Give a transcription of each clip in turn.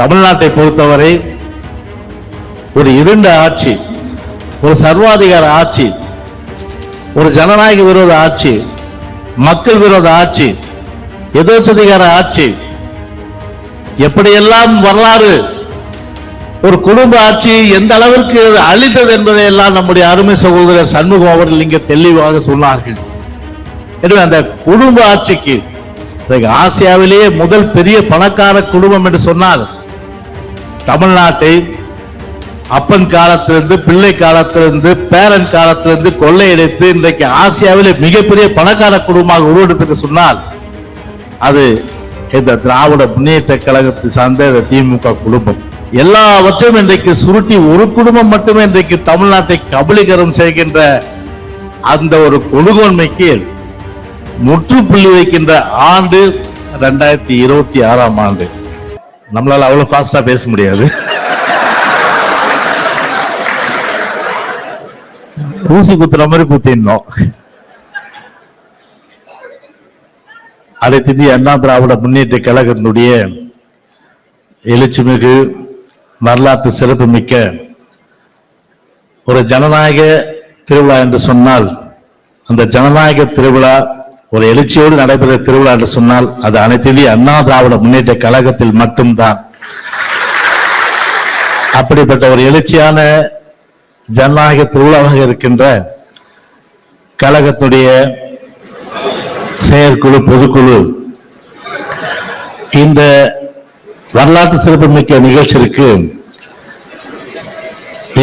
தமிழ்நாட்டை பொறுத்தவரை ஒரு இருண்ட ஆட்சி ஒரு சர்வாதிகார ஆட்சி ஒரு ஜனநாயக விரோத ஆட்சி மக்கள் விரோத ஆட்சி எதோச்சதிகார ஆட்சி எப்படியெல்லாம் வரலாறு ஒரு குடும்ப ஆட்சி எந்த அளவிற்கு அழித்தது என்பதை எல்லாம் நம்முடைய அருமை சகோதரர் சண்முகம் அவர்கள் இங்கே தெளிவாக சொன்னார்கள். எனவே அந்த குடும்ப ஆட்சிக்கு ஆசியாவிலேயே முதல் பெரிய பணக்கார குடும்பம் என்று சொன்னால் தமிழ்நாட்டை அப்பன் காலத்திலிருந்து பிள்ளை காலத்திலிருந்து பேரன் காலத்திலிருந்து கொள்ளையடித்து இன்றைக்கு ஆசியாவிலே மிகப்பெரிய பணக்கார குடும்பமாக உருவெடுத்துக்கு சொன்னால் அது இந்த திராவிட முன்னேற்ற கழகத்தை சார்ந்த இந்த திமுக குடும்பம். எல்லாவற்றையும் இன்றைக்கு சுருட்டி ஒரு குடும்பம் மட்டுமே இன்றைக்கு தமிழ்நாட்டை கபலீகரம் செய்கின்ற அந்த ஒரு கொடுகோன்மைக்கு முற்றுப்புள்ளி வைக்கின்ற ஆண்டு ரெண்டாயிரத்தி இருபத்தி ஆறாம் ஆண்டு. நம்மளால அவ்வளவு ஃபாஸ்டா பேச முடியாது. ஊசி குத்துற மாதிரி குத்திடணும். திதி அண்ணா திராவிட முன்னேற்ற கழகத்தினுடைய எழுச்சிமிகு வரலாற்று சிறப்பு மிக்க ஒரு ஜனநாயக திருவிழா என்று சொன்னால் அந்த ஜனநாயக திருவிழா ஒரு எழுச்சியோடு நடைபெற திருவிழா என்று சொன்னால் அது அனைத்திலே அண்ணா திராவிட முன்னேற்ற கழகத்தில் மட்டும்தான். அப்படிப்பட்ட ஒரு எழுச்சியான ஜனநாயக திருவிழாவாக இருக்கின்ற கழகத்துடைய செயற்குழு பொதுக்குழு. இந்த வரலாற்று சிறப்புமிக்க நிகழ்ச்சிக்கு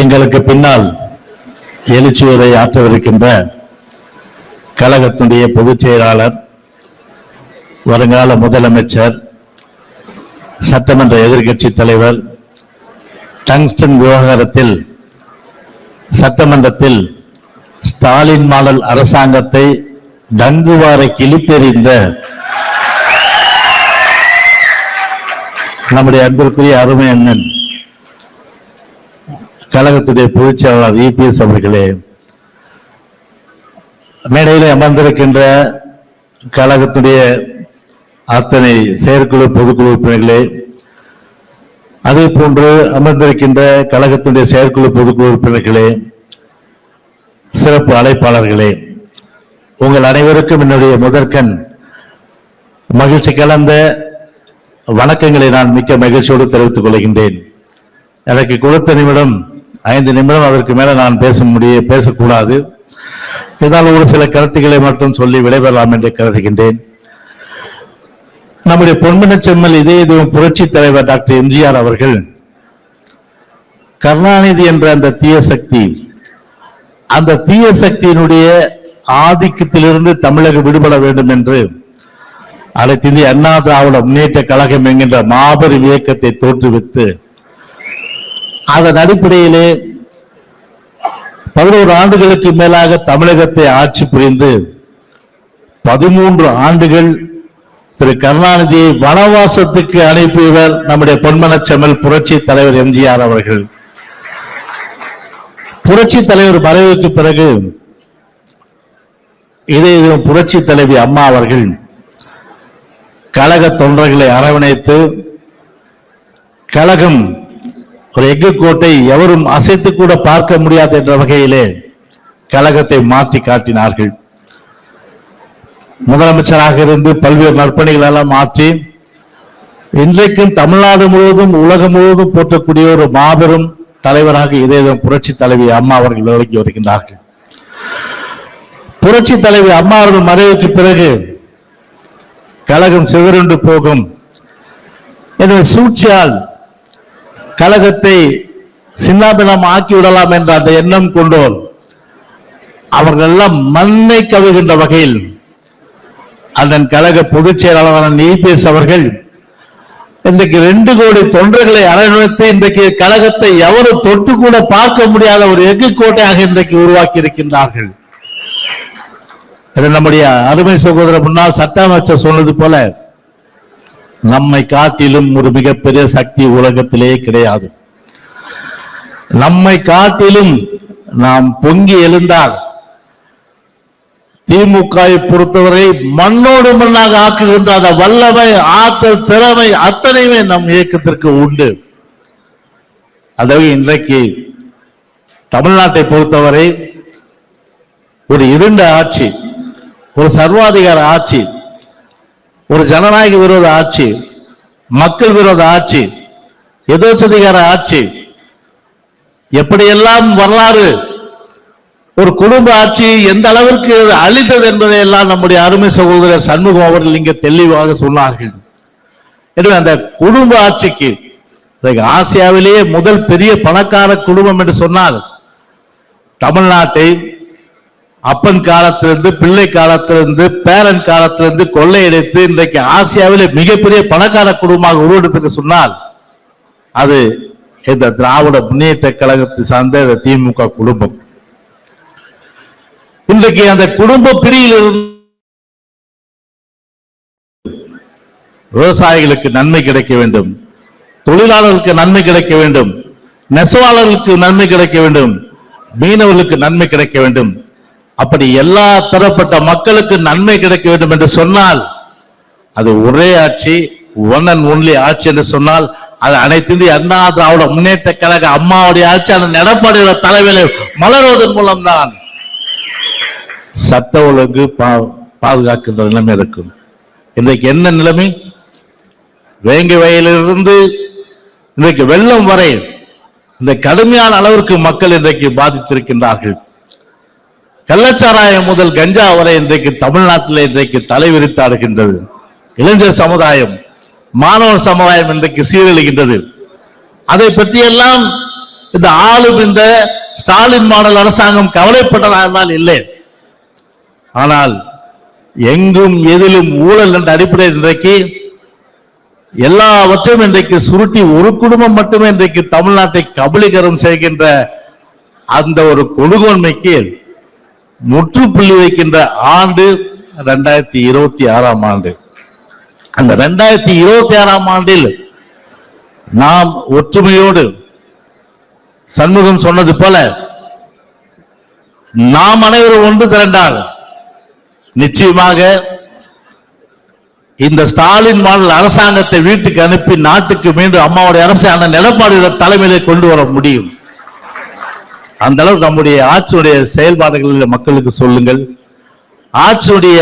எங்களுக்கு பின்னால் எழுச்சியுரை ஆற்றவிருக்கின்ற கழகத்தினுடைய பொதுச் செயலாளர் வருங்கால முதலமைச்சர் சட்டமன்ற எதிர்க்கட்சி தலைவர் டங்ஸ்டன் விவகாரத்தில் சட்டமன்றத்தில் ஸ்டாலின் மாடல் அரசாங்கத்தை டங்குவாரை கிழித்தெறிந்த நம்முடைய அன்பிற்குரிய அருமை அண்ணன் கழகத்துடைய பொதுச் செயலாளர் இபிஎஸ் அவர்களே மேடையில் அமர்ந்திருக்கின்ற கழகத்துடைய அத்தனை செயற்குழு பொதுக்குழு உறுப்பினர்களே அதே போன்று அமர்ந்திருக்கின்ற கழகத்துடைய செயற்குழு பொதுக்குழு உறுப்பினர்களே சிறப்பு அழைப்பாளர்களே உங்கள் அனைவருக்கும் என்னுடைய முதற்கண் மகிழ்ச்சி கலந்த வணக்கங்களை நான் மிக்க மகிழ்ச்சியோடு தெரிவித்துக் கொள்கின்றேன். எனக்கு கொடுத்த நிமிடம் ஐந்து நிமிடம் அதற்கு மேல நான் பேச முடிய பேசக்கூடாது. இதனால் ஒரு சில கருத்துக்களை மட்டும் சொல்லி விடைபெறலாம் என்று கருதுகின்றேன். நம்முடைய பொன்மன செம்மல் இதே இதுவும் புரட்சி தலைவர் டாக்டர் எம்ஜிஆர் அவர்கள் கருணாநிதி என்ற அந்த தீய சக்தி அந்த தீய சக்தியினுடைய ஆதிக்கத்திலிருந்து தமிழகம் விடுபட வேண்டும் என்று அனைத்து இந்திய அண்ணா திராவிட முன்னேற்ற கழகம் என்கின்ற மாபெரும் இயக்கத்தை தோற்றுவித்து அதன் அடிப்படையிலே பதினோரு ஆண்டுகளுக்கு மேலாக தமிழகத்தை ஆட்சி புரிந்து பதிமூன்று ஆண்டுகள் திரு கருணாநிதியை வனவாசத்துக்கு அனுப்பியவர் நம்முடைய பொன்மனச்செமல் புரட்சி தலைவர் எம்ஜிஆர் அவர்கள். புரட்சி தலைவர் மறைவுக்கு பிறகு இதே புரட்சி தலைவி அம்மா அவர்கள் கழக தொண்டர்களை அரவணைத்து கழகம் ஒரு எஃகு கோட்டை எவரும் அசைத்து கூட பார்க்க முடியாது என்ற வகையிலே கழகத்தை மாற்றி காட்டினார்கள். முதலமைச்சராக இருந்து பல்வேறு நற்பணிகள் எல்லாம் மாற்றி இன்றைக்கும் தமிழ்நாடு முழுவதும் உலகம் முழுவதும் போற்றக்கூடிய ஒரு மாபெரும் தலைவராக இதேதான் புரட்சி தலைவி அம்மா அவர்கள் விளங்கி வருகின்றார்கள். புரட்சி தலைவி அம்மா அவர்கள் மறைவுக்கு பிறகு கழகம் சிதறுண்டு போகும். என்ற சூழ்ச்சியால் கழகத்தை சின்னாபினம் ஆக்கி விடலாம் என்ற அந்த எண்ணம் கொண்டோர் அவர்கள் எல்லாம் மண்ணை கவுகின்ற வகையில் அதன் கழக பொதுச் செயலாளரான இபிஎஸ் அவர்கள் இன்றைக்கு ரெண்டு கோடி தொண்டர்களை அரவணைத்து இன்றைக்கு கழகத்தை எவரும் தொட்டு கூட பார்க்க முடியாத ஒரு எஃகு கோட்டையாக இன்றைக்கு உருவாக்கி இருக்கின்றார்கள். இது நம்முடைய அருமை சகோதரர் முன்னாள் சட்ட அமைச்சர் சொன்னது போல நம்மை காட்டிலும் ஒரு மிகப்பெரிய சக்தி உலகத்திலே கிடையாது. நம்மை காட்டிலும் நாம் பொங்கி எழுந்தால் திமுகவை பொறுத்தவரை மண்ணோடு மண்ணாக ஆக்குகின்ற அந்த வல்லமை ஆற்றல் திறமை அத்தனையுமே நம் இயக்கத்திற்கு உண்டு. அதாவது இன்றைக்கு தமிழ்நாட்டை பொறுத்தவரை ஒரு இருண்ட ஆட்சி ஒரு சர்வாதிகார ஆட்சி ஒரு ஜனநாயக விரோத ஆட்சி மக்கள் விரோத ஆட்சி எதோச்சதிகார ஆட்சி எப்படியெல்லாம் வரலாறு ஒரு குடும்ப ஆட்சி எந்த அளவிற்கு அழித்தது என்பதை எல்லாம் நம்முடைய அருமை சகோதரர் சண்முகம் அவர்கள் இங்கே தெளிவாக சொன்னார்கள். எனவே அந்த குடும்ப ஆட்சிக்கு ஆசியாவிலேயே முதல் பெரிய பணக்கார குடும்பம் என்று சொன்னால் தமிழ்நாட்டை அப்பன் காலத்திலிருந்து பிள்ளை காலத்திலிருந்து பேரன் காலத்திலிருந்து கொள்ளையடித்து இன்றைக்கு ஆசியாவிலே மிகப்பெரிய பணக்கார குடும்பமாக உருவெடுத்துக்கு சொன்னால் அது இந்த திராவிட முன்னேற்ற கழகத்தை சார்ந்த இந்த திமுக குடும்பம். இன்றைக்கு அந்த குடும்ப பிரியில் விவசாயிகளுக்கு நன்மை கிடைக்க வேண்டும் தொழிலாளர்களுக்கு நன்மை கிடைக்க வேண்டும் நெசவாளர்களுக்கு நன்மை கிடைக்க வேண்டும் மீனவர்களுக்கு நன்மை கிடைக்க வேண்டும். அப்படி எல்லா தரப்பட்ட மக்களுக்கு நன்மை கிடைக்க வேண்டும் என்று சொன்னால் அது ஒரே ஆட்சி ஒன் அண்ட் ஒன்லி ஆட்சி என்று சொன்னால் அது அனைத்து இந்திய அண்ணா திராவிட முன்னேற்ற கழக அம்மாவுடைய ஆட்சி அந்த எடப்பாடியோட தலைமையில் மலர்வதன் மூலம்தான் சட்ட ஒழுங்கு பா- பாதுகாக்கின்ற நிலைமை இருக்கும். இன்றைக்கு என்ன நிலைமை? வேங்க வயலிலிருந்து இன்றைக்கு வெள்ளம் வரை இந்த கடுமையான அளவிற்கு மக்கள் இன்றைக்கு பாதித்திருக்கின்றார்கள். கள்ளச்சாராயம் முதல் கஞ்சா வரை இன்றைக்கு தமிழ்நாட்டில் இன்றைக்கு தலைவிரித்தாடுகின்றது இளைஞர் சமுதாயம் மாணவர் சமுதாயம் இன்றைக்கு சீரழிகின்றது. அதை பற்றியெல்லாம் இந்த ஆளும் இந்த ஸ்டாலின் மாடல் அரசாங்கம் கவலைப்பட்டதால் இல்லை. ஆனால் எங்கும் எதிலும் ஊழல் என்ற அடிப்படையில் இன்றைக்கு எல்லாவற்றையும் இன்றைக்கு சுருட்டி ஒரு குடும்பம் மட்டுமே இன்றைக்கு தமிழ்நாட்டை கபலீகரம் செய்கின்ற அந்த ஒரு கொடுகோன்மைக்கு முற்றுப்புள்ளி வைக்கின்ற ஆண்டு ரெண்டாயிரத்தி இருபத்தி ஆறாம் ஆண்டு. அந்த ரெண்டாயிரத்தி இருபத்தி ஆறாம் ஆண்டில் நாம் ஒற்றுமையோடு சண்முகம் சொன்னது போல நாம் அனைவரும் ஒன்று திரண்டால் நிச்சயமாக இந்த ஸ்டாலின் மாடல் அரசாங்கத்தை வீட்டுக்கு அனுப்பி நாட்டுக்கு மீண்டும் அம்மாவுடைய அந்த எடப்பாடியோட தலைமையிலே கொண்டு வர முடியும். அந்த அளவுக்கு நம்முடைய ஆட்சியுடைய செயல்பாடுகளில் மக்களுக்கு சொல்லுங்கள். ஆட்சியுடைய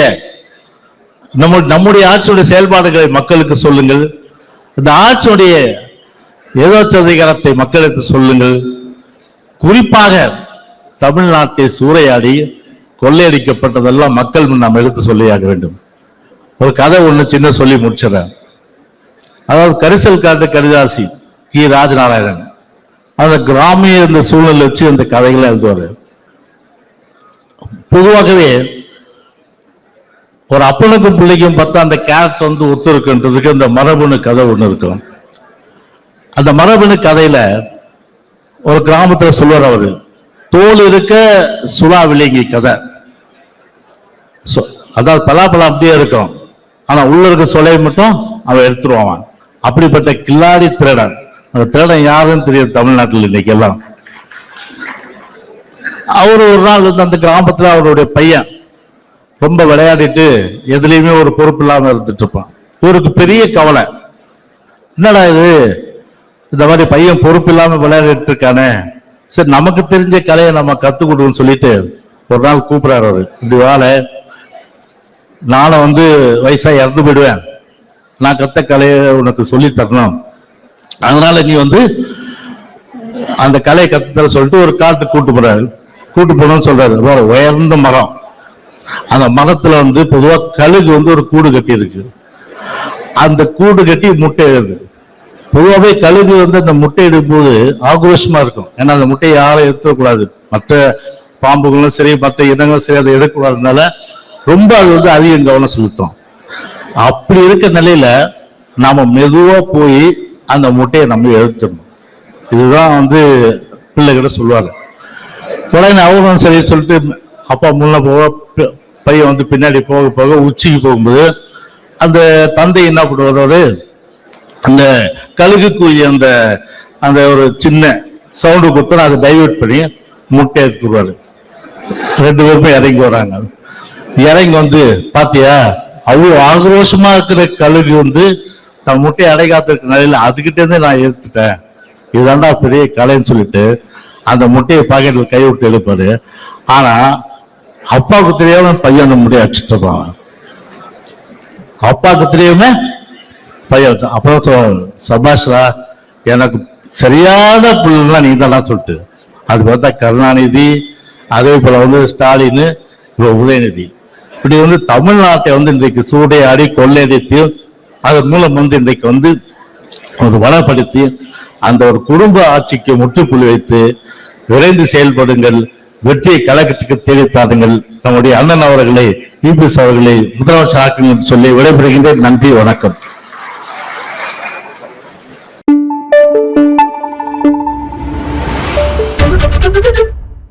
நம்ம நம்முடைய ஆட்சியுடைய செயல்பாடுகளை மக்களுக்கு சொல்லுங்கள். இந்த ஆட்சியுடைய ஏதோச்சதிகாரத்தை மக்களுக்கு சொல்லுங்கள். குறிப்பாக தமிழ்நாட்டை சூறையாடி கொள்ளையடிக்கப்பட்டதெல்லாம் மக்கள் முன் நாம் எடுத்து சொல்லியாக வேண்டும். ஒரு கதை ஒன்று சின்ன சொல்லி முடிச்சிடறேன். அதாவது கரிசல் காட்டு கடிதாசி கி. ராஜநாராயணன். அந்த கிராமிய இந்த சூழ்நிலை வச்சு அந்த கதைகளை எழுதுவார். பொதுவாகவே ஒரு அப்பனுக்கும் பிள்ளைக்கும் பார்த்தா அந்த கேரக்டர் வந்து ஒத்து இருக்குன்றதுக்கு அந்த மரபணு கதை ஒண்ணு இருக்கும். அந்த மரபணு கதையில ஒரு கிராமத்தில் சொல்லுவார் அவர் தோல் இருக்க சுழா விலங்கி கதை. அதாவது பலாப்பழம் அப்படியே இருக்கும். ஆனா உள்ள இருக்க சொலையை மட்டும் அவன் எடுத்துருவான். அப்படிப்பட்ட கில்லாடி திருடன். அந்த திருடன் யாருன்னு தெரியாது தமிழ்நாட்டில் இன்னைக்கு எல்லாம் அவர் ஒரு நாள் வந்து அந்த கிராமத்தில் அவருடைய பையன் ரொம்ப விளையாடிட்டு எதுலேயுமே ஒரு பொறுப்பு இல்லாமல் இருந்துட்டு இருப்பான். இவருக்கு பெரிய கவலை. என்னடா இது? இந்த மாதிரி பையன் பொறுப்பு இல்லாமல் விளையாடிட்டு இருக்கானே. சரி நமக்கு தெரிஞ்ச கலையை நம்ம கற்றுக் கொடுன்னு சொல்லிட்டு ஒரு நாள் கூப்பிடுறாரு அவரு. இப்படி வாழை நானும் வந்து வயசாக இறந்து போயிடுவேன். நான் கற்ற கலையை உனக்கு சொல்லி தரணும். அதனால நீ வந்து அந்த கலையை கத்துத்தர சொல்லிட்டு ஒரு காட்டுக்கு கூட்டு போறாரு. கூட்டு போகணும்னு சொல்றாரு. உயர்ந்த மரம். அந்த மரத்துல வந்து பொதுவா கழுகு வந்து ஒரு கூடு கட்டி இருக்கு அந்த கூடு கட்டி முட்டை பொதுவாகவே கழுகு வந்து அந்த முட்டை இடும்போது ஆக்ரோஷமா இருக்கும். ஏன்னா அந்த முட்டையை யாரும் எடுத்துக்கூடாது மற்ற பாம்புகளும் சரி மற்ற இனங்களும் சரி அதை எடுக்கக்கூடாதுனால ரொம்ப அது வந்து அதிகம் கவனம் செலுத்தும். அப்படி இருக்க நிலையில நாம மெதுவா போய் அந்த முட்டையை நம்ம எழுத்துடணும் இதுதான் வந்து பிள்ளைகிட்ட சொல்லுவாங்க. உடனே அவரும் சரி சொல்லிட்டு அப்பா முன்ன போக பையன் வந்து பின்னாடி போக போக உச்சிக்கு போகும்போது அந்த தந்தை என்ன பண்ணுவாரு? அந்த கழுகுக்குரிய அந்த அந்த ஒரு சின்ன சவுண்டு கொடுத்து அதை டைவெர்ட் பண்ணி முட்டை எடுத்துருவாரு ரெண்டு பேருமே இறங்கி வராங்க. இறங்கி வந்து பாத்தியா? அவ்வளோ ஆக்ரோஷமா இருக்கிற கழுகு வந்து தன் முட்டையை அடைகாத்திருக்க நிலையில அதுகிட்ட இருந்து நான் எடுத்துட்டேன் இதுதான்டா பெரிய கலைன்னு சொல்லிட்டு அந்த முட்டையை பாக்கெட்டில் கை விட்டு எடுப்பாரு ஆனா அப்பாவுக்கு தெரியாம பையன் அந்த முட்டையை அடிச்சுட்டு இருப்பான். அப்பாவுக்கு தெரியாம பையன் வச்சான். அப்புறம் சொல்லுவாங்க சபாஷ்ரா எனக்கு சரியான பிள்ளைலாம் நீ தான் சொல்லிட்டு. அது பார்த்தா கருணாநிதி அதே போல வந்து ஸ்டாலின் உதயநிதி. இப்படி வந்து தமிழ்நாட்டை வந்து இன்றைக்கு சூடையாடி கொள்ளையடித்து அதன் மூலம் வந்து இன்றைக்கு வந்து ஒரு வளப்படுத்தி அந்த ஒரு குடும்ப ஆட்சிக்கு முற்றுப்புள்ளி வைத்து விரைந்து செயல்படுங்கள் வெற்றியை கழகத்துக்கு தெரிவித்தாருங்கள் நம்முடைய அண்ணன் அவர்களை இபிஎஸ் அவர்களை முதலமைச்சர் ஆக்கணும் என்று சொல்லி விடைபெறுகின்றேன். நன்றி வணக்கம்.